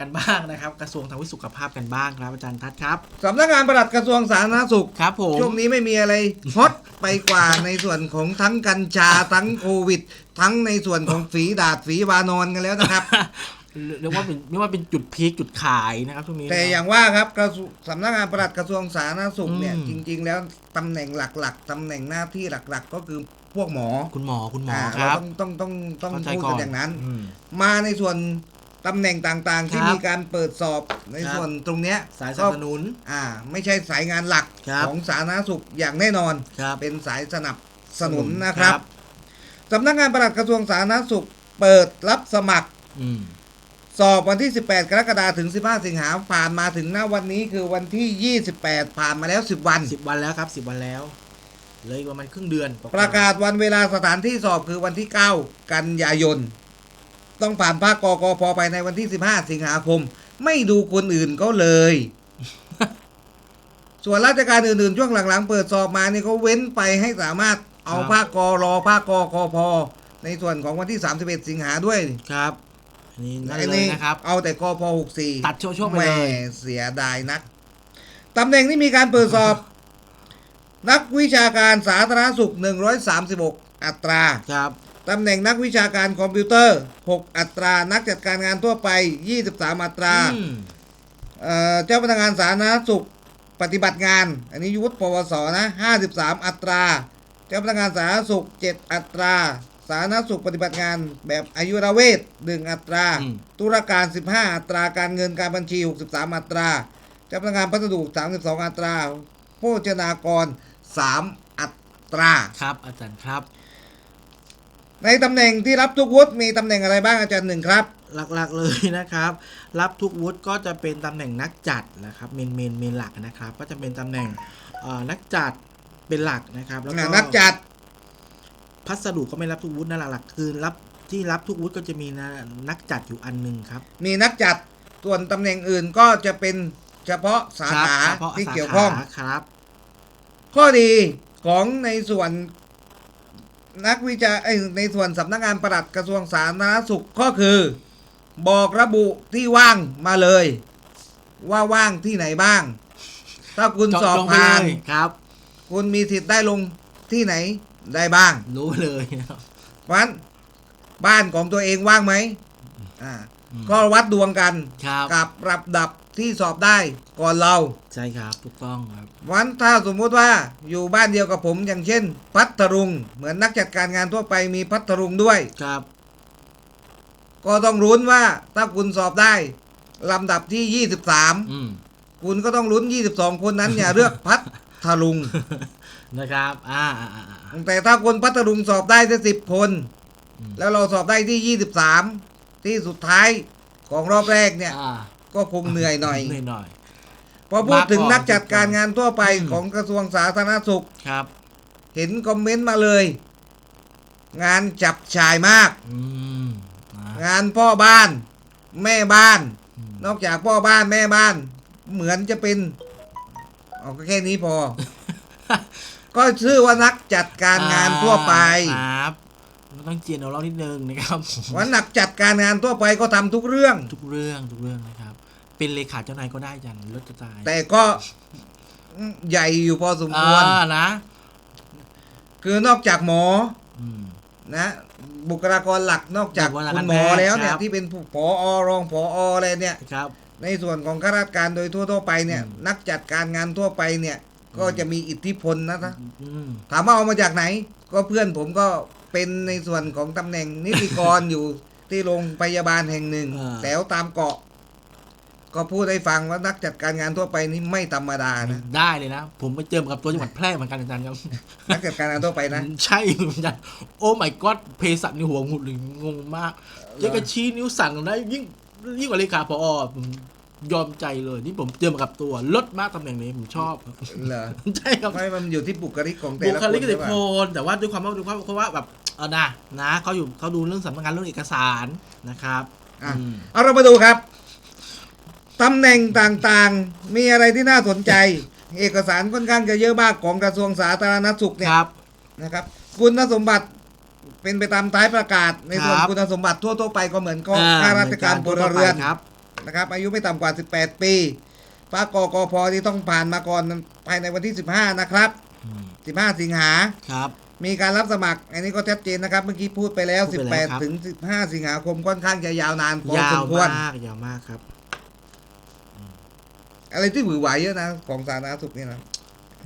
กันบ้างนะครับ กระทรวงทางวิสุขภาพกันบ้างครับอาจารย์ทัศน์ครับสำนักงานปลัดกระทรวงสาธารณสุข ครับผมช่วงนี้ไม่มีอะไรฮอตไปกว่าในส่วนของทั้งกัญชาทั้งโควิด ทั้งในส่วนของฝีดาดฝีวานอนกันแล้วนะครับเรียกว่าเป็นเรียกว่าเป็นจุดพีคจุดขายนะครับช่วงนี้แต่อย่างว่าครับกระทรวงสำนักงานปลัดกระทรวงสาธารณสุขเนี่ยอืมจริง ๆ แล้วตำแหน่งหลักๆตำแหน่งหน้าที่หลัก ๆ ก็คือพวกหมอคุณหมอคุณหมออ่าคเรารับต้องต้องต้องต้องเข้าใจพูดก่กันอย่างนั้นอืมมาในส่วน ตำแหน่งต่างๆ ที่ครับมีการเปิดสอบในครับ ส่วนตรงเนี้ยสายสนับสนุน อ่า ไม่ใช่สายงานหลักครับ ของสาธารณสุขอย่างแน่นอน ครับ เป็นสายสนับสนุนนะครับสำนักงานปลัดกระทรวงสาธารณสุข เปิดรับสมัคร อืม สอบวันที่ 18 กรกฎาคมถึง 15 สิงหาคมผ่านมาถึงหน้าวันนี้คือวันที่ 28 ผ่านมาแล้ว 10 วัน สิบวันแล้วครับสิบวันแล้วเหลยประมาณครึ่งเดือนประกาศวันเวลาสถานที่สอบคือวันที่ 9 กันยายน ต้องผ่านภาคกกพไปในวันที่ 15 สิงหาคม ไม่ดูคนอื่นก็เลย ส่วนราชการอื่นๆ ช่วงหลังๆ เปิดสอบมานี่เขาเว้นไปให้สามารถเอาภาคกรอภาคกคพในส่วนของวันที่ 31 สิงหาด้วยครับอันนี่นั่นอันเลยนี้นะครับ เอาแต่กพ64 ตัดช่วงๆไปแหเลม่ยเสียดายนักตำแหน่งที่มีการเปิดสอบ นักวิชาการสาธารณสุข 136 อัตราครับ ตำแหน่งนักวิชาการคอมพิวเตอร์ 6 อัตรา นักจัดการงานทั่วไป 23 อัตราอืมเอ่อเจ้าพนักงานสาธารณสุขปฏิบัติงาน อันนี้ยุทธปวสนะ 53 อัตรา เจ้าพนักงานสาธารณสุข 7 อัตรา สาธารณสุขปฏิบัติงานแบบอายุรเวท1อัตราอืมตุรการ 15 อัตรา การเงินการบัญชี 63 อัตรา เจ้าพนักงานพัสดุ 32 อัตรา โภชนากร 3 อัตรา ครับอาจารย์ครับ ในตำแหน่งที่รับทุกวุฒิมีตำแหน่งอะไรบ้างอาจารย์หนึ่งครับ หลักๆเลยนะครับ รับทุกวุฒิก็จะเป็นตำแหน่งนักจัดนะครับเมนเมนเมนหลักนะครับ ก็จะเป็นตำแหน่งเอ่อนักจัดเป็นหลักนะครับแล้วก็นักจัด พัสดุก็ไม่รับทุกวุฒินะหลักๆคือรับที่รับทุกวุฒิก็จะมีนะนักจัดอยู่อันหนึ่งครับ มีนักจัดส่วนตำแหน่งอื่นก็จะเป็นเฉพาะสาขาครับเฉพาะที่สาขาเกี่ยวข้องครับ ข้อดีของในส่วน นักวิจัยเอ้ยในส่วนสำนักงานปลัดกระทรวงสาธารณสุขก็คือ บอกระบุที่ว่างมาเลย ว่าว่างที่ไหนบ้าง ถ้าคุณสอบจงไปผ่านเลยครับ คุณมีสิทธิ์ได้ลงที่ไหนได้บ้าง รู้เลยนะครับเพราะฉะนั้นบ้านของตัวเองว่างไหมอ่าอืมก็วัดดวงกันครับกับระดับ ที่สอบได้ก่อนเรา ใช่ครับถูกต้องครับ วันถ้าสมมุติว่าอยู่บ้านเดียวกับผมอย่างเช่น พัทลุง เหมือนนักจัดการงานทั่วไปมีพัทลุงด้วย ครับ ก็ต้องลุ้นว่าถ้าคุณสอบได้ลำดับที่ อืม23คุณก็ต้องลุ้น 22 คนนั้นอย่าเลือกพัทลุง นะครับ อ่าอ่าอ่าอ่าแต่ถ้าคนพัทลุงสอบได้แค่สิบคนอืมแล้วเราสอบได้ที่ 23 ที่สุดท้ายของรอบแรกเนี่ย อ่า ก็คงเหนื่อยหน่อยเหนื่อยหน่อย พอพูดถึงมาก่อนนักจัดการงานทั่วไปอืมของกระทรวงสาธารณสุขครับ เห็นคอมเมนต์มาเลย งานจับชายมากอืมอ่างานพ่อบ้าน แม่บ้านอืมนอกจากพ่อบ้านแม่บ้าน เหมือนจะเป็นเอาก็แค่นี้พอ ก็ชื่อว่านักจัดการงานทั่วไปครับมันต้องเจียนเอาเล่านิดนึงนะครับว่านักจัดการงานทั่วไปก็ทำทุกเรื่อง ทุกเรื่องทุกเรื่องนะครับ เป็นเลขาเจ้านายก็ได้จังรถจะตายแต่ก็ใหญ่อยู่พอสมควรอ่านะ คือนอกจากหมออืม นะ บุคลากรหลักนอกจากบุคลากรคุณหมอแล้วเนี่ย ครับ ที่เป็นผู้ผอรองผออะไรเนี่ย ครับ ในส่วนของข้าราชการโดยทั่วๆไปเนี่ย อืม นักจัดการงานทั่วไปเนี่ย ก็จะมีอิทธิพลนะนะอืม ถามว่าเอามาจากไหน ก็เพื่อนผมก็เป็นในส่วนของตำแหน่งนิติกร อยู่ที่โรงพยาบาลแห่งหนึ่งอ่า แถวตามเกาะ ก็พูดให้ฟังว่านักจัดการงานทั่วไปนี่ไม่ธรรมดานะได้เลยนะ ผมไปเจอกับตัวจังหวัดแพร่เหมือนกันอาจารย์ครับ นักจัดการงานทั่วไปนะ ใช่อาจารย์โอ้ my god เภสัชในหัวหมุดเลยงงมากเจ๊กระชี้นิ้วสั่งได้ยิ่งยิ่งกว่าเลขาพอผมยอมใจเลยนี่ผมเจอมากับตัวลดมากตำแหน่งนี้ผมชอบเหรอใช่ครับไม่มันอยู่ที่บุคลิกของแต่บุละคคนลิกหเด็รืกอเปคล่านแต่ว่าด้วยความว่าด้วยความเพราะว่าแบบเออนะนะเขาอยู่เขาดูเรื่องสำนักงานเรื่องเอกสารนะครับอะอืมเอาเรามาดูครับ ตำแหน่งต่างๆ มีอะไรที่น่าสนใจ เอกสารค่อนข้างจะเยอะมากของกระทรวงสาธารณสุขเนี่ยครับ นะครับ คุณสมบัติเป็นไปตามท้ายประกาศ ในส่วนครับ คุณสมบัติทั่วๆไปก็เหมือนก็อ่ข้าราชการพลเรือน ครับนะครับอายุไม่ต่ำกว่า 18 ปีภาคกกพที่ต้องผ่านมาก่อนภายในวันที่ 15 นะครับ อืม15 สิงหา ครับ มีการรับสมัคร อันนี้ก็ชัดเจนนะครับ เมื่อกี้พูดไปแล้ว พูดไปแล้วครับ 18 ถึง 15 สิงหาคมค่อนข้างจะยาวนานพอยาสวมควรมากยาวมากครับ อะไรที่หวือหวาเยอะนะของสาธารณสุขนี่นะ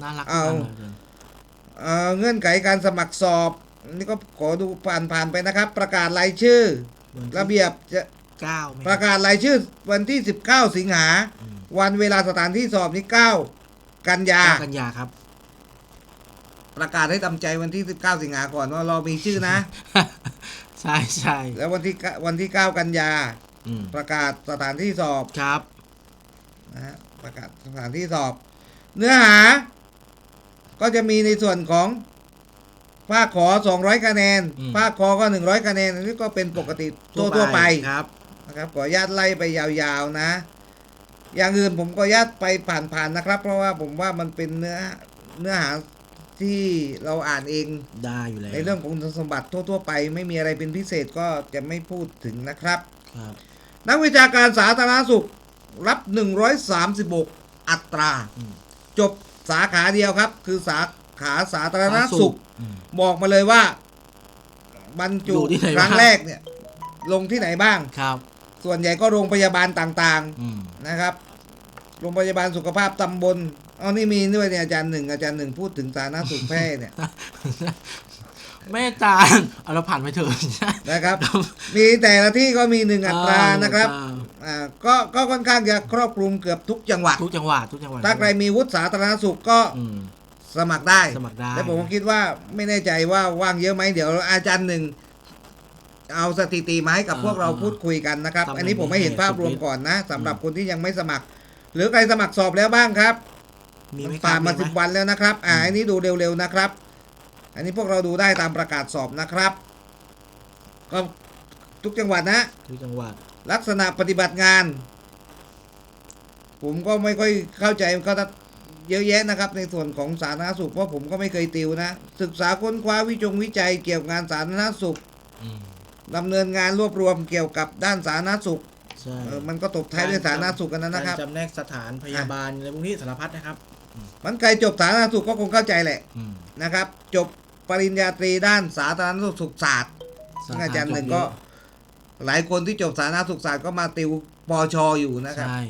น่ารักเอา จังเลย เอ่อเงื่อนไขการสมัครสอบ นี่ก็ขอดูผ่านผ่านๆไปนะครับ ประกาศรายชื่อระเบียบจะเก้าไหมประกาศรายชื่อวันที่ 19 สิงหา อืมวันเวลาสถานที่สอบนี่9กันยา เก้ากันยาครับ ประกาศให้ทำใจวันที่ 19 สิงหาก่อนว่าเรามีชื่อนะ ใช่ใช่แล้ววันที่เก้าวันที่ 9 กันยา อืมประกาศสถานที่สอบครับนะฮะ ประกาศสถานที่สอบ เนื้อหา ก็จะมีในส่วนของภาคขอ 200 คะแนนอืมภาคคอก็ 100 คะแนนอันนี้ก็เป็นปกติทั่วๆไปครับนะครับขออนุญาตไล่ไปยาวๆนะ อย่างอื่นผมก็อนุญาตไปผ่านๆนะครับ เพราะว่าผมว่ามันเป็นเนื้อเนื้อหาที่เราอ่านเองได้อยู่แล้วในเรื่องของคุณสมบัติทั่ว ๆ ไป ไม่มีอะไรเป็นพิเศษก็จะไม่พูดถึงนะครับครับนักวิชาการสาธารณสุข รับ 136 อัตราอืมจบสาขาเดียวครับ คือสาขาสาธารณสุขอืมบอกมาเลยว่าบรรจุอยู่ที่ไหนครั้งบ้างแรกเนี่ย ลงที่ไหนบ้างครับ ส่วนใหญ่ก็โรงพยาบาลต่างๆอืมนะครับ โรงพยาบาลสุขภาพตำบลอ๋อนี่มีด้วยเนี่ยอาจารย์หนึ่งอาจารย์หนึ่งพูดถึงสาธารณสุขแพร่เนี่ยแม่จานเอาเราผ่านไปเถอะนะครับ มีแต่ละที่ก็มีหนึ่งอัตรานะครับ อ่าอ่าก็ก็ค่อนข้างจะครอบคลุมเกือบทุกจังหวัด ทุกจังหวัดทุกจังหวัดถ้าใครมีวุฒิสาธารณสุขก็อืม สมัครได้สมัครได้ และผมก็คิดว่าไม่แน่ใจว่าว่างเยอะไหมเดี๋ยวอาจารย์หนึ่งเอาสถิติมาให้กับพวกเราพูดคุยกันนะครับอันนี้ผมไม่เห็นภาพรวมก่อนนะสำหรับคนที่ยังไม่สมัคร หรือใครสมัครสอบแล้วบ้างครับ มีไหมคผ่ารันมาไหสิบวันแล้วนะครับ อ่าอันนี้ดูเร็วๆนะครับ อันนี้พวกเราดูได้ตามประกาศสอบนะครับ ก็ทุกจังหวัดนะ ทุกจังหวัด ลักษณะปฏิบัติงาน ผมก็ไม่ค่อยเข้าใจก็เยอะแยะนะครับ ในส่วนของสาธารณสุขเพราะผมก็ไม่เคยติวนะ ศึกษาค้นคว้าวิจงวิจัยเกี่ยวกับงานสาธารณสุขอืมดำเนินงานรวบรวมเกี่ยวกับด้านสาธารณสุขใช่เออมันก็ตบท้ายด้วยสาธารณสุขกันนั้นนะครับการจำแนกสถานพยาบาลอะไรพวกนี้สารพัดนะครับ มันใครจบสาธารณสุขก็คงเข้าใจแหละอืมนะครับ จบปริญญาตรีด้านสาธารณสุขศาสตร์ซึ่งอาจารย์หนึ่งก็ หลายคนที่จบสาธารณสุขศาสตร์ก็มาติวปอชออยู่นะครับ ใช่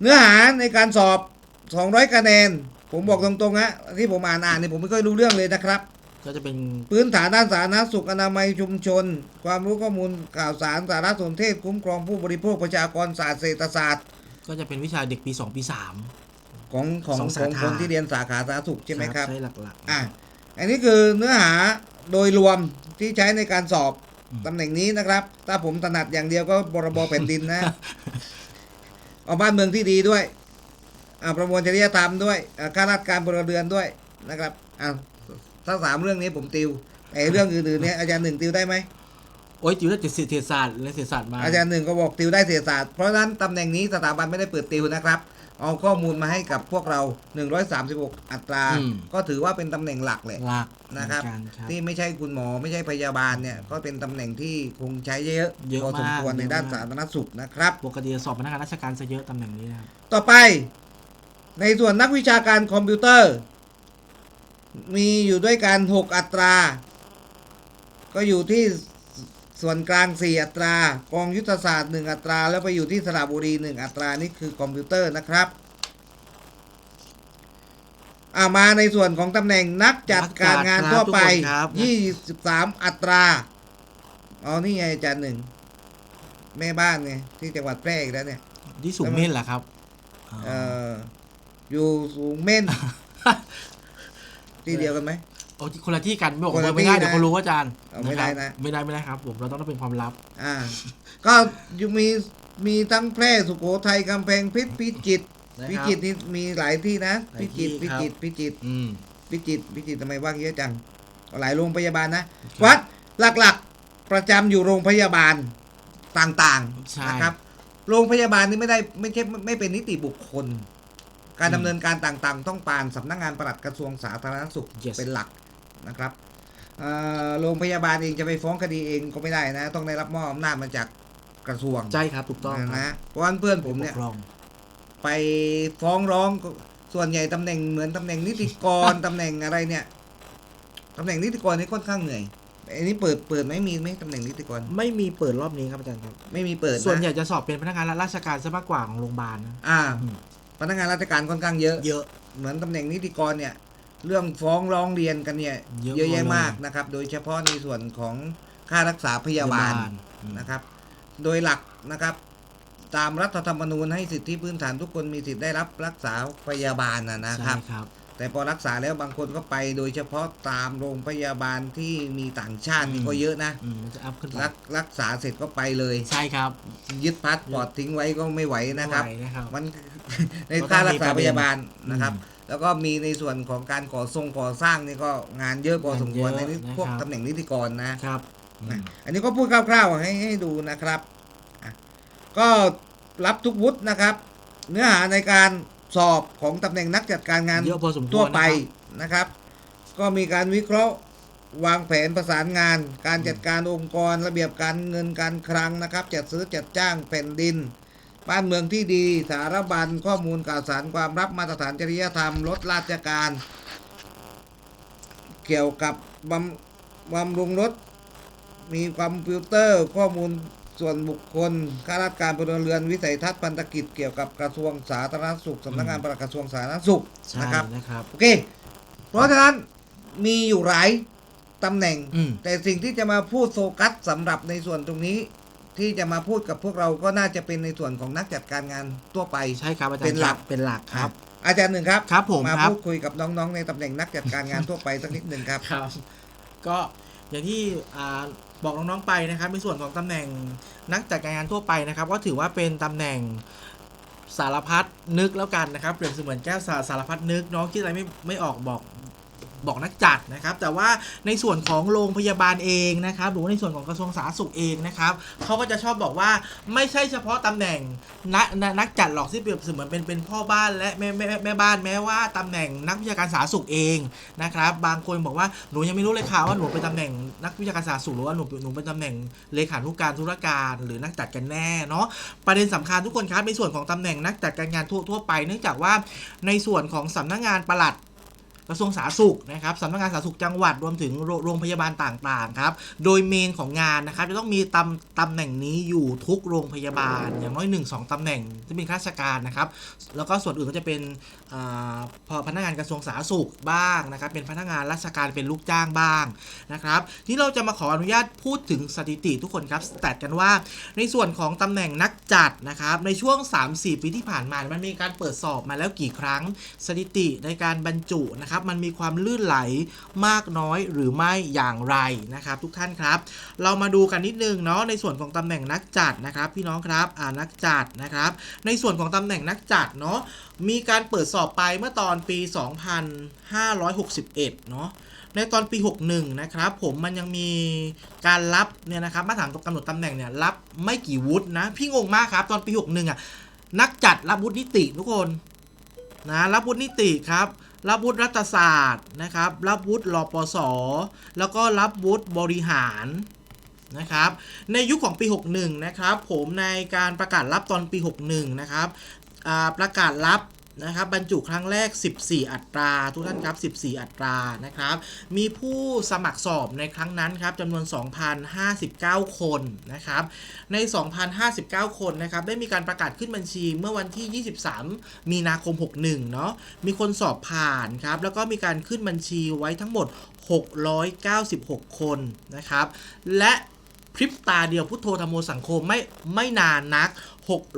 เนื้อหาในการสอบ 200คะแนน ผมบอกตรงๆฮะที่ผมอ่านอ่านเนี่ยผมไม่ค่อยรู้เรื่องเลยนะครับ ก็จะเป็นพื้นฐานด้านสาธารณสุขอนามัยชุมชน ความรู้ข้อมูลข่าวสารสารสนเทศคุ้มครองผู้บริโภคประชากรศาสตร์เศรษฐศาสตร์ ก็จะเป็นวิชาเด็กปีสองปีสามของของสองขสาองขา คนที่เรียนสาขาสาธารณสุขใช่ไหมครับ ใช่หลักๆ อะอันนี้คือเนื้อหาโดยรวมที่ใช้ในการสอบอืม ตำแหน่งนี้นะครับ ถ้าผมถนัดอย่างเดียวก็บรบแผ่นดินนะ เอาบ้านเมืองที่ดีด้วยอ่าประมวลจริยธรรมด้วยอ่าข้าราชการพลเรือนด้วยนะครับอ่าถ้าสามเรื่องนี้ผมติวไอ้เรื่องอื่นๆเนี่ยอาจารย์หนึ่งติวได้ไหมโอ้ยจิ๋วได้เจ็ดสิบเศรษฐศาสตร์และเศรษฐศาสตร์มาอาจารย์หนึ่งก็บอกติวได้เศรษฐศาสตร์เพราะฉะนั้นตำแหน่งนี้สถาบันไม่ได้เปิดติวนะครับ เอาข้อมูลมาให้กับพวกเรา 136 อัตราก็ถือว่าเป็นตำแหน่งหลักเลยหลักนะครับเหมือนกัครับที่ไม่ใช่คุณหมอไม่ใช่พยาบาลเนี่ย ก็เป็นตำแหน่งที่คงใช้เยอะเยอะพอสมควรมากในเยอะด้านมาก สาธารณสุขนะครับ ปกติจะสอบพนักงานราชการซะเยอะตำแหน่งนี้นะครับ ต่อไป ในส่วนนักวิชาการคอมพิวเตอร์ มีอยู่ด้วยกัน 6 อัตรา ก็อยู่ที่ ส่วนกลาง 4 อัตรา กองยุทธศาสตร์ 1 อัตรา แล้วไปอยู่ที่สระบุรี 1 อัตรา นี่คือคอมพิวเตอร์นะครับอามาในส่วนของตำแหน่งนักจัดการงานทั่วไปครับ23 อัตรา อ๋อ นี่ไงอาจารย์หนึ่ง แม่บ้านไงที่จังหวัดแพร่อีกแล้วเนี่ย ที่สูงเม่นเหรอครับเอ่ออยู่สูงเม่น ที่เดียวกันไหมโอ้คนละที่กันไม่บอกคนละไม่ได้ที่นะเดี๋ยวเขารู้ว่าอาจารย์เอาไม่ได้นะครับไม่ได้ไม่ได้ครับ ผมเราต้องต้องเป็นความลับ อ่า ก็อยู่มีมีทั้งแพร่สุโขทัยกำแพงเพชรพิจิตรนะครับพิจิตรนี่มีหลายที่นะหลายพิที่จิตรพิครับ จิตรพิจิตรอืม พิจิตรพิจิตรทำไมว่างเยอะจังหลายโรงพยาบาลนะ ครับวัดหลักๆประจำอยู่โรงพยาบาลต่างใช่ ๆนะครับ โรงพยาบาลนี่ไม่ได้ไม่ใช่ไม่ไม่เป็นนิติบุคคล การดำเนินการต่างๆ ต้องผ่านสำนักงานปลัดกระทรวงสาธารณสุข Yes เป็นหลัก นะครับเอ่อโรงพยาบาลเองจะไปฟ้องคดีเองก็ไม่ได้นะ ต้องได้รับมอบอำนาจมาจากกระทรวงใช่ครับถูกต้องนะครับฮะเพราะฉะนั้นเพื่อนผมเนี่ยปกครองไปฟ้องร้องส่วนใหญ่ตำแหน่งเหมือนตำแหน่งนิติกรตำแหน่งอะไรเนี่ยตำแหน่งนิติกรนี่ค่อนข้างเหนื่อยอันนี้เปิดเปิดไหมมีไหมตำแหน่งนิติกร ไม่มีเปิดรอบนี้ครับอาจารย์ครับไม่มีเปิดะส่วนใหญ่จะสอบเป็นพนักงานราชการซะมากกว่าของโรงพยาบาลนะอ่าอืมพนักงานราชการค่อนข้างเยอะเยอะเหมือนตำแหน่งนิติกรเนี่ย เรื่องฟ้องร้องเรียนกันเนี่ยเยอะเยอะแยะเลยมากนะครับ โดยเฉพาะในส่วนของค่ารักษาพยาบาลอืมนะครับ โดยหลักนะครับ ตามรัฐธรรมนูญให้สิทธิพื้นฐานทุกคนมีสิทธิ์ได้รับรักษาพยาบาลนะนะครับใช่ครับแต่พอรักษาแล้วบางคนก็ไป โดยเฉพาะตามโรงพยาบาลที่มีต่างชาตินี่อืมก็เยอะนะอืมมันจะอัพขึ้นไปรักรักษาเสร็จก็ไปเลยใช่ครับ ยึดพาสปอร์ตทิ้งไว้ก็ไม่ไหวนะครับไม่ไหวนะครับมันในก็ต้องค่ารักษามีประเด็นพยาบาลนะครับอืม แล้วก็มีในส่วนของการก่อทรงก่อสร้างนี่ก็งานเยอะพอสมควรในงานเยอะนี้พวกนะครับตำแหน่งนิติกรนะครับนะอันนี้ก็พูดคร่าวๆให้ให้ดูนะครับอะก็รับทุกวุฒินะครับ เนื้อหาในการสอบของตำแหน่งนักจัดการงาน เยอะพอสมควรทั่วไปนะครับ นะครับ ก็มีการวิเคราะห์วางแผนประสานงาน การจัดการองค์กร ระเบียบการเงินการคลังนะครับ จัดซื้อจัดจ้างแผ่นดิน บ้านเมืองที่ดี สารบัญข้อมูลข่าวสารความรับมาตรฐานจริยธรรมลดราชการ เกี่ยวกับบำบำรุงรถ มีคอมพิวเตอร์ข้อมูลส่วนบุคคลข้าราชการพลเรือนวิสัยทัศน์พันธกิจเกี่ยวกับกระทรวงสาธารณสุขสำนักงานปลัดกระทรวงสาธารณสุขใช่นะครับนะครับโอเค เพราะฉะนั้นมีอยู่หลายตำแหน่ง อืม แต่สิ่งที่จะมาพูดโฟกัสสำหรับในส่วนตรงนี้ ที่จะมาพูดกับพวกเราก็น่าจะเป็นในส่วนของนักจัดการงานทั่วไป ใช่ครับอาจารย์เป็นหลัก ครับเป็นหลักครับ อาจารย์หนึ่งครับครับผมมาครับ พูดคุยกับน้องๆ ในตำแหน่งนักจัดการงานทั่วไปสักนิดหนึ่งครับ ครับก็อย่างที่อ่าบอกน้องๆไปนะครับในส่วนของตำแหน่งนักจัดการงานทั่วไปนะครับ ก็ถือว่าเป็นตำแหน่งสารพัดนึกแล้วกันนะครับเปรียบเสมือนแก้วสาสารพัดนึกน้องคิดอะไรไม่ไม่ออกบอก บอกนักจัดนะครับ แต่ว่าในส่วนของโรงพยาบาลเองนะครับ หรือว่าในส่วนของกระทรวงสาธารณสุขเองนะครับเขาก็จะชอบบอกว่าไม่ใช่เฉพาะตำแหน่งนักนักจัดหรอกที่เปรียบเสมือนเป็นเป็นพ่อบ้านและแม่แม่แม่บ้านแม้ว่าตำแหน่งนักวิชาการสาธารณสุขเองนะครับ บางคนบอกว่าหนูยังไม่รู้เลยค่ะว่าหนูเป็นตำแหน่งนักวิชาการสาธารณสุขหรือว่าหนูหนูเป็นตำแหน่งเลขานุการธุรการหรือนักจัดกันแน่เนาะประเด็นสำคัญทุกคนครับในส่วนของตำแหน่งนักจัดการงานทั่วทั่วไป เนื่องจากว่าในส่วนของสำนักงานปลัด กระทรวงสาธารณสุขนะครับสำนักงานสาธารณสุขจังหวัดรวมถึงโรงพยาบาลต่างๆครับโดยเมนของงานนะครับจะต้องมีตำตำแหน่งนี้อยู่ทุกโรงพยาบาล อย่างน้อย 1 2ตำแหน่งที่เป็นข้าราชการนะครับแล้วก็ส่วนอื่นก็จะเป็นพอพนักงานกระทรวงสาธารณสุขบ้างนะครับเป็นพนักงานราชการเป็นลูกจ้างบ้างนะครับที่เราจะมาขออนุญาตพูดถึงสถิติทุกคนครับแตทกันว่า ในส่วนของตำแหน่งนักจัดนะครับในช่วง 3-4 ปีที่ผ่านมามันมีการเปิดสอบมาแล้วกี่ครั้งสถิติในการบรรจุนะครับมันมีความลื่นไหลมากน้อยหรือไม่อย่างไรนะครับ ทุกท่านครับ เรามาดูกันนิดนึงเนาะในส่วนของตำแหน่งนักจัดนะครับ พี่น้องครับอ่านักจัดนะครับ ในส่วนของตำแหน่งนักจัดเนาะมีการเปิดสอบไปเมื่อตอนปี 2561 เนาะในตอนปี 61 นะครับ ผมมันยังมีการรับเนี่ยนะครับมาตรฐานกำหนดตำแหน่งเนี่ยรับไม่กี่วุฒินะ พี่งงมากครับ ตอนปี 61 อะนักจัดรับวุฒินิติทุกคนนะรับวุฒินิติครับ รับวุฒิรัฐศาสตร์นะครับ รับวุฒิรปสแล้วก็รับวุฒิบริหารนะครับ ในยุคของปี 61 นะครับ ผมในการประกาศรับตอนปี 61 นะครับประกาศรับ นะครับบรรจุครั้งแรก 14 อัตรา ทุกท่านครับ 14 อัตรานะครับ มีผู้สมัครสอบในครั้งนั้นครับจำนวน 2,059 คนนะครับ ใน 2,059 คนนะครับได้มีการประกาศขึ้นบัญชีเมื่อวันที่ 23 มีนาคม 61 เนาะมีคนสอบผ่านครับ แล้วก็มีการขึ้นบัญชีไว้ทั้งหมด 696 คนนะครับ และพริบตาเดียวพุทโธธรรมโมสังคมไม่ไม่นานนัก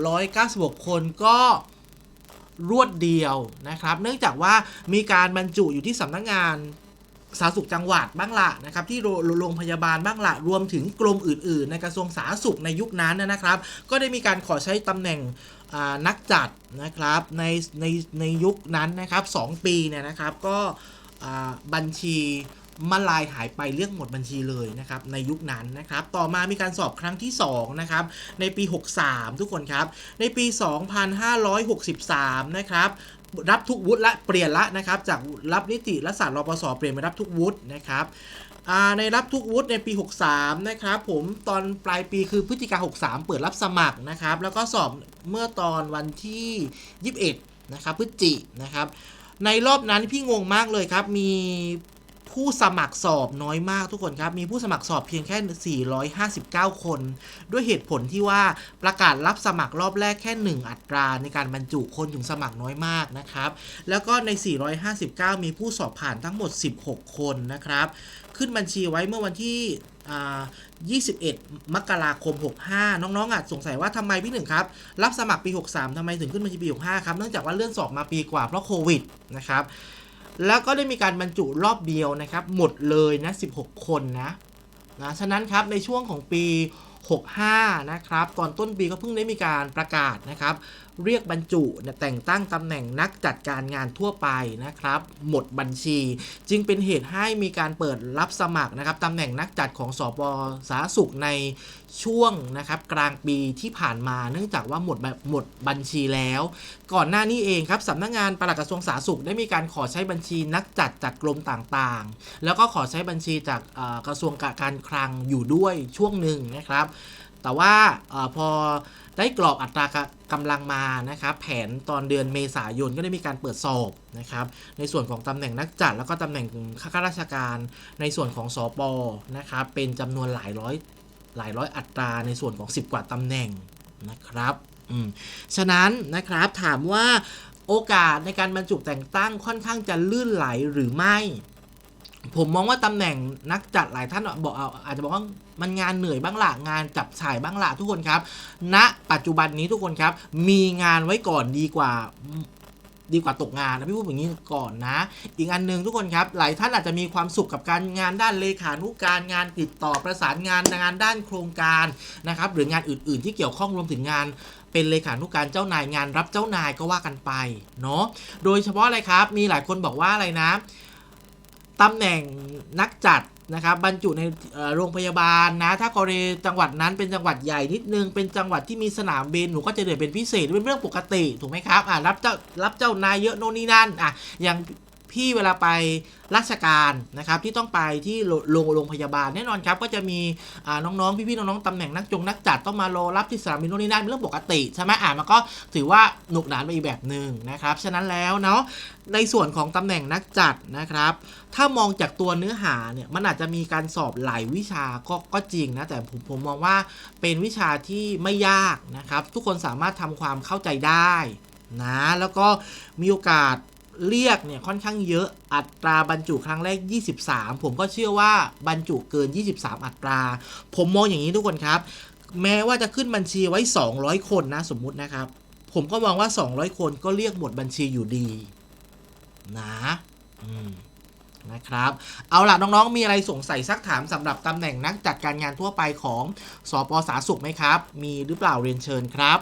696 คนก็ รวดเดียวนะครับ เนื่องจากว่ามีการบรรจุอยู่ที่สำนักงานสาธารณสุขจังหวัดบ้างละนะครับที่โรงพยาบาลบ้างละรวมถึงกรมอื่น ๆ ในกระทรวงสาธารณสุขในยุคนั้นนะครับ ก็ได้มีการขอใช้ตำแหน่งนักจัดนะครับในในในยุคนั้นนะครับ 2 ปีเนี่ยนะครับก็บัญชี มาลายหายไปเรียกหมดบัญชีเลยนะครับในยุคนั้นนะครับ ต่อมามีการสอบครั้งที่2นะครับในปี 63 ทุกคนครับ ในปี 2563 นะครับรับทุกวุฒิละเปลี่ยนละนะครับ จากรับนิติและศาสตร์รปศเปลี่ยนมารับทุกวุฒินะครับในรับทุกวุฒิในปี 63 นะครับ ผมตอนปลายปีคือพฤศจิกา63 เปิดรับสมัครนะครับ แล้วก็สอบเมื่อตอนวันที่ 21 นะครับพฤศจินะครับ ในรอบนั้นพี่งงมากเลยครับ มี ผู้สมัครสอบน้อยมากทุกคนครับ มีผู้สมัครสอบเพียงแค่ 459 คน ด้วยเหตุผลที่ว่าประกาศรับสมัครรอบแรกแค่ 1 อัตราในการบรรจุคนถึงสมัครน้อยมากนะครับ แล้วก็ใน 459 มีผู้สอบผ่านทั้งหมด 16 คนนะครับ ขึ้นบัญชีไว้เมื่อวันที่21 มกราคม 65 น้องๆอาจสงสัยว่าทำไมพี่หนึ่งครับ รับสมัครปี 63ทำไมถึงขึ้นบัญชีปี 65 ครับ เนื่องจากว่าเลื่อนสอบมาปีกว่าเพราะโควิดนะครับ แล้วก็ได้มีการบรรจุรอบเดียวนะครับ หมดเลยนะ 16 คนนะนะฉะนั้นครับในช่วงของปี 65 นะครับ ตอนต้นปีก็เพิ่งได้มีการประกาศนะครับ เรียกบรรจุแต่งตั้งตำแหน่งนักจัดการงานทั่วไปนะครับ หมดบัญชี จึงเป็นเหตุให้มีการเปิดรับสมัครนะครับตำแหน่งนักจัดของสปสาสุขในช่วงนะครับกลางปีที่ผ่านมาเนื่องจากว่าหมดแบบหมดบัญชีแล้ว ก่อนหน้านี้เองครับสำนักงานปลัดกระทรวงสาธารณสุขได้มีการขอใช้บัญชีนักจัดจากกรมต่างๆ แล้วก็ขอใช้บัญชีจากกระทรวงการคลังอยู่ด้วยช่วงหนึ่งนะครับ แต่ว่าอพอได้กรอบอัตรากำลังมานะครับแผนตอนเดือนเมษายนก็ได้มีการเปิดสอบนะครับในส่วนของตำแหน่งนักจัด แล้วก็ตำแหน่งข้าราชการในส่วนของสอปอนะครับเป็นจำนวนหลายร้อยหลายร้อยอัตราในส่วนของ 10 กว่าตำแหน่งนะครับฉะนั้นนะครับถามว่าโอกาสในการบรรจุแต่งตั้งค่อนข้างจะลื่นไหลหรือไม่ ผมมองว่าตำแหน่งนักจัดหลายท่านบอกอาจจะบอกว่ามันงานเหนื่อยบ้างละงานจับฉ่ายบ้างละทุกคนครับณปัจจุบันนี้ทุกคนครับ มีงานไว้ก่อนดีกว่าดีกว่าตกงานนะพี่พูดอย่างนี้ก่อนนะ อีกอันหนึ่งทุกคนครับ หลายท่านอาจจะมีความสุขกับการงานด้านเลขานุการงานติดต่อประสานงานงานด้านโครงการนะครับ หรืองานอื่น ๆ ที่เกี่ยวข้องรวมถึงงานเป็นเลขานุการเจ้านายงานรับเจ้านายก็ว่ากันไปเนาะโดยเฉพาะอะไรครับ มีหลายคนบอกว่าอะไรนะ ตำแหน่งนักจัดนะครับบรรจุในโรงพยาบาลนะ ถ้ากรณีจังหวัดนั้นเป็นจังหวัดใหญ่นิดนึง เป็นจังหวัดที่มีสนามบินหนูก็จะเดือดเป็นพิเศษเป็นเรื่องปกติถูกไหมครับอ่ารับเจ้ารับเจ้านายเยอะโน่นนี่นั่นอะอย่าง พี่เวลาไปราชการนะครับที่ต้องไปที่โรงโรงพยาบาลแน่นอนครับก็จะมีน้องๆพี่ๆน้องๆตำแหน่งนักจงนักจัดต้องมารอรับที่สนามบินโน่นนี่นั่นเป็นเรื่องปกติใช่ไหมอ่ามันก็ถือว่าหนุกหนานไปอีกแบบหนึ่งนะครับฉะนั้นแล้วเนาะในส่วนของตำแหน่งนักจัดนะครับ ถ้ามองจากตัวเนื้อหาเนี่ยมันอาจจะมีการสอบหลายวิชาก็ก็จริงนะแต่ผมผมมองว่าเป็นวิชาที่ไม่ยากนะครับ ทุกคนสามารถทำความเข้าใจได้นะแล้วก็มีโอกาส เรียกเนี่ยค่อนข้างเยอะอัตราบรรจุครั้งแรก 23 ผมก็เชื่อว่าบรรจุเกิน 23 อัตรา ผมมองอย่างนี้ทุกคนครับ แม้ว่าจะขึ้นบัญชีไว้ 200 คนนะสมมุตินะครับ ผมก็มองว่า 200 คนก็เรียกหมดบัญชีอยู่ดี นะนะครับ เอาล่ะน้องๆ มีอะไรสงสัยซักถามสำหรับตำแหน่งนักจัดการงานทั่วไปของสอปสาสุขไหมครับ มีหรือเปล่าเรียนเชิญครับ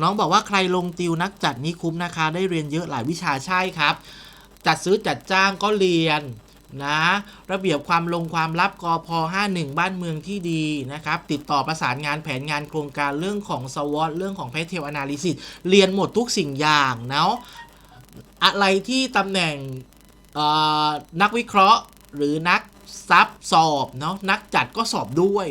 น้องบอกว่าใครลงติวนักจัดนี้คุ้มนะคะ ได้เรียนเยอะหลายวิชาใช่ครับ จัดซื้อจัดจ้างก็เรียนนะ ระเบียบความลงความลับกอพ51 บ้านเมืองที่ดีนะครับ ติดต่อประสานงานแผนงานโครงการเรื่องของสวอตเรื่องของแพทเทลอนาลิซิสเรียนหมดทุกสิ่งอย่างเนาะอะไรที่ตำแหน่งนักวิเคราะห์หรือนักซับสอบเนาะนักจัดก็สอบด้วย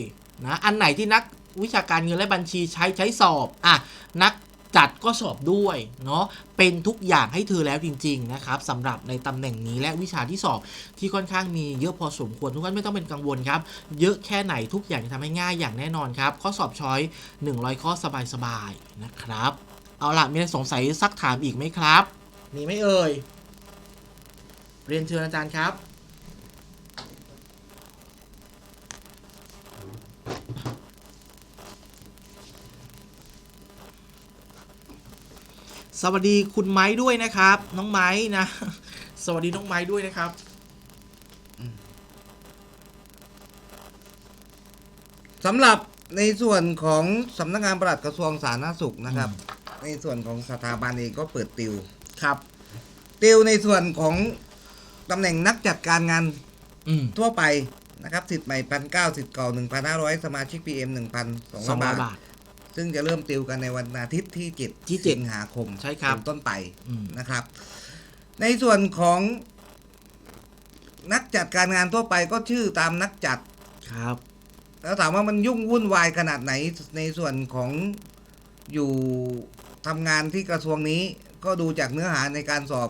นะอันไหนที่นัก วิชาการเงินและบัญชีใช้ใช้สอบอะนักจัดก็สอบด้วยเนาะเป็นทุกอย่างให้เธอแล้วจริง ๆ นะครับสำหรับในตำแหน่งนี้และวิชาที่สอบที่ค่อนข้างมีเยอะพอสมควรทุกท่านไม่ต้องเป็นกังวลครับ เยอะแค่ไหนทุกอย่างจะทำให้ง่ายอย่างแน่นอนครับ ข้อสอบช้อย 100 ข้อสบายๆนะครับ เอาล่ะมีอะไรสงสัยซักถามอีกไหมครับ มีไหมเอ่ยเรียนเชิญอาจารย์ครับ สวัสดีคุณไม้ด้วยนะครับ น้องไม้นะ สวัสดีน้องไม้ด้วยนะครับสำหรับในส่วนของสำนักงานปลัดกระทรวงสาธารณสุขนะครับ ในส่วนของสถาบันเองก็เปิดติวครับ ติวในส่วนของตำแหน่งนักจัดการงานอืมทั่วไปนะครับสิทธิ์ใหม่พันเก้าสิทธิ์เก่าหนึ่งพันห้าร้อยสมาชิกพีเอ็มหนึ่งพันสองสร้อองยร้อยบาบาทท ซึ่งจะเริ่มติวกันในวันอาทิตย์ที่เจ็ดที่เจ็ดสิงหาคมใช่ครับเป็นต้นไปอืม นะครับ ในส่วนของนักจัดการงานทั่วไปก็ชื่อตามนักจัด ครับ แล้วถามว่ามันยุ่งวุ่นวายขนาดไหนในส่วนของอยู่ทำงานที่กระทรวงนี้ ก็ดูจากเนื้อหาในการสอบ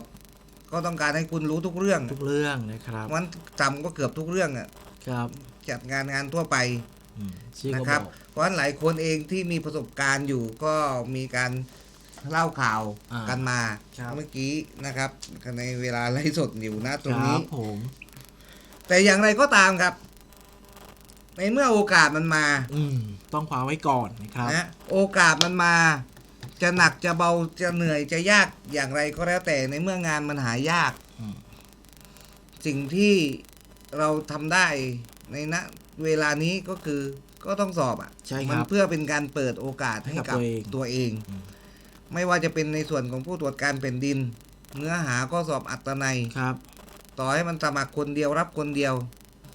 ก็ต้องการให้คุณรู้ทุกเรื่องทุกเรื่องนะครับมันทำก็เกือบทุกเรื่องอะครับจัดงานงานทั่วไป อืมชื่อนะก็ครับบอก เพราะฉะนั้นหลายคนเองที่มีประสบการณ์อยู่ก็มีการเล่าข่าวอ่ากันมาครับ เมื่อกี้นะครับ ในเวลาไลฟ์สดอยู่นะตรงครันี้บผมแต่อย่างไรก็ตามครับ ในเมื่อโอกาสมันมาอืมต้องคว้าไว้ก่อนนะครับ นะโอกาสมันมา จะหนักจะเบาจะเหนื่อยจะยากอย่างไรก็แล้วแต่ในเมื่องานมันหายาก อืม สิ่งที่เราทำได้ในณเวลานี้ก็คือ ก็ต้องสอบอะใช่คมันรับเพื่อเป็นการเปิดโอกาสให้ให้กักับบตัวเอง ตัวเองอืมไม่ว่าจะเป็นในส่วนของผู้ตรวจการแผ่นดิน เนื้อหาก็สอบอัตนัย ครับ ต่อให้มันสมัครคนเดียวรับคนเดียว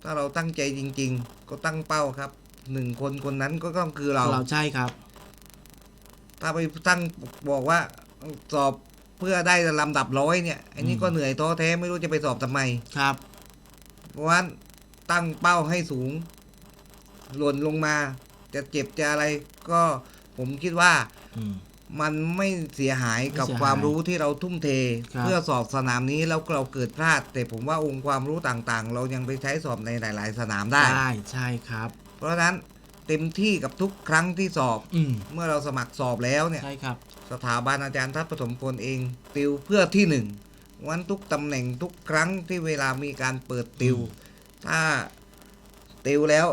ถ้าเราตั้งใจจริง ๆ ก็ตั้งเป้าครับหนึ่งคนคนนั้นก็ต้องคือเรา เราใช่ครับ ถ้าไปตั้งบอกว่าสอบเพื่อได้ลำดับร้อยเนี่ยอันนี้อืมก็เหนื่อยท้อแท้ไม่รู้จะไปสอบทำไม ครับ เพราะฉะนั้นตั้งเป้าให้สูง หล่นลงมา จะเจ็บจะอะไรก็ผมคิดว่าอืม มันไม่เสียหายกับไม่เสียหายความรู้ที่เราทุ่มเท ครับ เพื่อสอบสนามนี้แล้วเราเกิดพลาด แต่ผมว่าองค์ความรู้ต่างๆ เรายังไปใช้สอบในหลาย ๆ สนามได้ ได้ใช่ครับ เพราะฉะนั้นเต็มที่กับทุกครั้งที่สอบ อืมเมื่อเราสมัครสอบแล้วเนี่ย ใช่ครับ สถาบันอาจารย์ทัพปฐมพลเองติวเพื่อที่หนึ่งวันทุกตำแหน่งทุกครั้งที่เวลามีการเปิดติว ถ้าติวแล้ว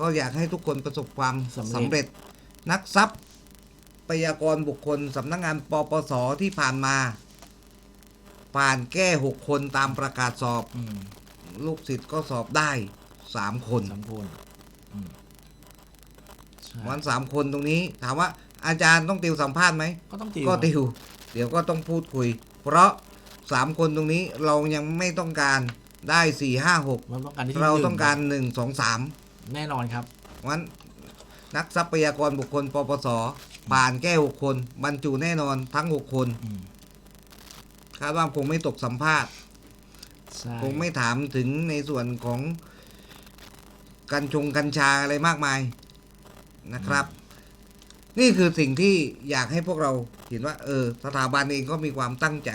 ก็อยากให้ทุกคนประสบความสำเร็จ สำเร็จ นักทรัพย์พยากรบุคคลสำนักงานปปสที่ผ่านมา ผ่านแก้หกคนตามประกาศสอบ อืมลูกศิษย์ก็สอบได้สามคน สามคนอืมใช่วันสามคนตรงนี้ถามว่าอาจารย์ต้องติวสัมภาษณ์ไหม ก็ต้องติวก็ติว เดี๋ยวก็ต้องพูดคุย เพราะสามคนตรงนี้เรายังไม่ต้องการได้สี่ห้าหกเราต้องการที่เราหนึ่ต้องการหนึ่งสองสาม แน่นอนครับวันนักทรัพยากรบุคคลปปสผ่านแก้หกคน บรรจุแน่นอนทั้งหกคนอืมคาดว่าคงไม่ตกสัมภาษณ์ ใช่คงไม่ถามถึงในส่วนของกัญชงกัญชาอะไรมากมายนะครับ นี่คือสิ่งที่อยากให้พวกเราเห็นว่า เออ สถาบันเองก็มีความตั้งใจ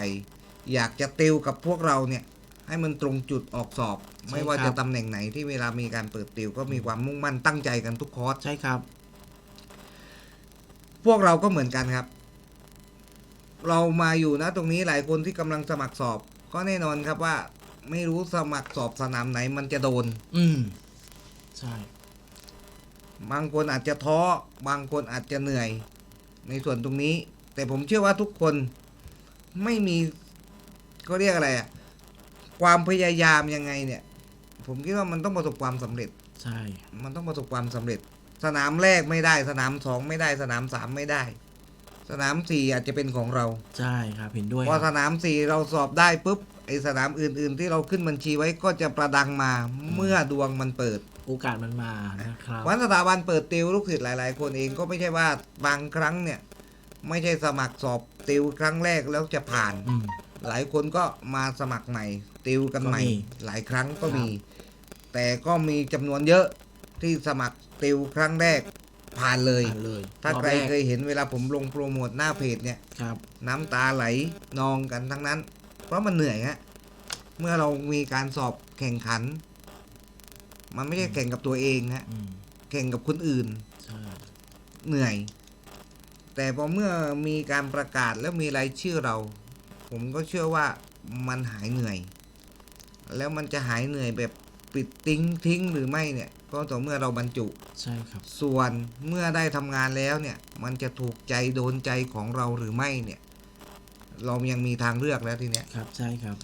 อยากจะติวกับพวกเราเนี่ย ให้มันตรงจุดออกสอบ ไม่ว่าจะตำแหน่งไหนที่เวลามีการเปิดติวก็มีความมุ่งมั่นตั้งใจกันทุกคอร์สใช่ครับ พวกเราก็เหมือนกันครับ เรามาอยู่นะตรงนี้หลายคนที่กำลังสมัครสอบ ก็แน่นอนครับว่า ไม่รู้สมัครสอบสนามไหนมันจะโดน อืมใช่ บางคนอาจจะท้อ บางคนอาจจะเหนื่อย ในส่วนตรงนี้ แต่ผมเชื่อว่าทุกคนไม่มีก็เรียกอะไรอะ ความพยายามยังไงเนี่ย ผมคิดว่ามันต้องประสบความสำเร็จ ใช่ มันต้องประสบความสำเร็จ สนามแรกไม่ได้ สนามสองไม่ได้ สนามสามไม่ได้ สนามสี่อาจจะเป็นของเรา ใช่ครับเห็นด้วยพอคสรับนามสี่เราสอบได้ปุ๊บไอสนามอื่น ๆ ที่เราขึ้นบัญชีไว้ก็จะประดังมาเมื่อดวงมันเปิด โอกาสมันมานะครับวันสถาบันเปิดติวลูกศิษย์หลาย ๆ คนเองก็ไม่ใช่ว่าบางครั้งเนี่ย ไม่ใช่สมัครสอบติวครั้งแรกแล้วจะผ่าน อืมหลายคนก็มาสมัครใหม่ ติวกันใหม่ก็มีหลายครั้งก็ครับมี แต่ก็มีจำนวนเยอะที่สมัครติวครั้งแรกผ่านเลยผ่านเลยถ้ารอบใครแกเคยเห็นเวลาผมลงโปรโมทหน้าเพจเนี่ยครับน้ำตาไหลนองกันทั้งนั้น เพราะมันเหนื่อยฮะเมื่อเรามีการสอบแข่งขัน มันไม่ใช่แข่งกับตัวเองฮะอืมแข่งกับคนอื่นใช่เหนื่อย แต่พอเมื่อมีการประกาศแล้วมีรายชื่อเรา ผมก็เชื่อว่ามันหายเหนื่อย แล้วมันจะหายเหนื่อยแบบปิดติ้งทิ้งหรือไม่เนี่ย ก็ต่อเมื่อเราบรรจุใช่ครับ ส่วนเมื่อได้ทำงานแล้วเนี่ย มันจะถูกใจโดนใจของเราหรือไม่เนี่ย เรายังมีทางเลือกแล้วทีเนี้ยครับใช่ครับ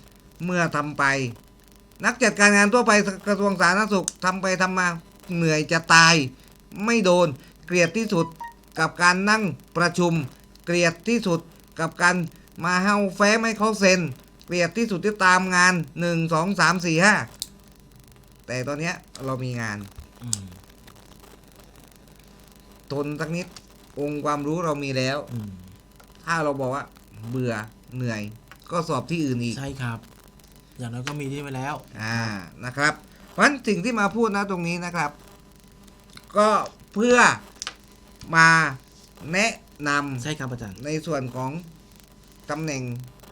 เมื่อทำไป นักจัดการงานทั่วไปกระทรวงสาธารณสุขทำไปทำมาเหนื่อยจะตาย ไม่โดน เกลียดที่สุดกับการนั่งประชุม เกลียดที่สุดกับการมาเฮาแฟ้มให้เขาเซ็น เกลียดที่สุดที่ตามงานหนึ่งสองสามสี่ห้าแต่ตอนเนี้ยเรามีงาน อืมทนสักนิด องค์ความรู้เรามีแล้ว อืมถ้าเราบอกว่า เบื่อเหนื่อย ก็สอบที่อื่นอีก ใช่ครับ อย่างน้อยก็มีที่ไปแล้ว อ่า นะครับ เพราะฉะนั้นสิ่งที่มาพูดนะตรงนี้นะครับ ก็เพื่อมาแนะนำใช่ครับอาจารย์ในส่วนของตำแหน่ง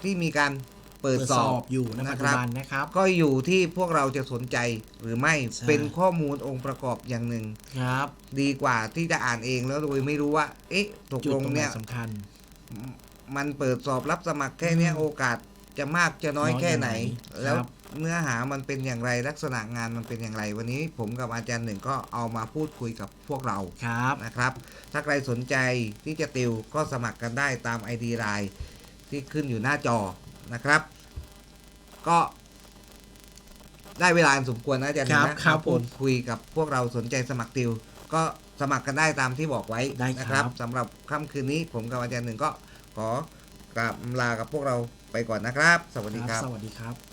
ที่มีการเปิดสอบอยู่ในปัจจุบันนะครับ ก็อยู่ที่พวกเราจะสนใจหรือไม่ใช่เป็นข้อมูลองค์ประกอบอย่างหนึ่งครับ ดีกว่าที่จะอ่านเองแล้วโดยไม่รู้ว่า เอ๊ะตกจุดลตงรงไหนเนี่ยสำคัญ มันเปิดสอบรับสมัครแค่เนี้ยอืมโอกาสจะมากจะน้อยน้อยแค่ไหนแค่ไหน แล้วครับเนื้อหามันเป็นอย่างไรลักษณะงานมันเป็นอย่างไร วันนี้ผมกับอาจารย์หนึ่งก็เอามาพูดคุยกับพวกเราครับนะครับ ถ้าใครสนใจที่จะติวก็สมัครกันได้ตาม ID ไลน์ที่ขึ้นอยู่หน้าจอนะครับ ก็ได้เวลาอันสมควรนะอาจารย์หนึ่งครับนะครับผม พูดคุยกับพวกเราสนใจสมัครติว ก็สมัครกันได้ตามที่บอกไว้ได้ครับ นะครับสำหรับค่ำคืนนี้ผมกับอาจารย์หนึ่งก็ขอกราบลากับพวกเราไปก่อนนะครับ สวัสดีครับ สวัสดีครับ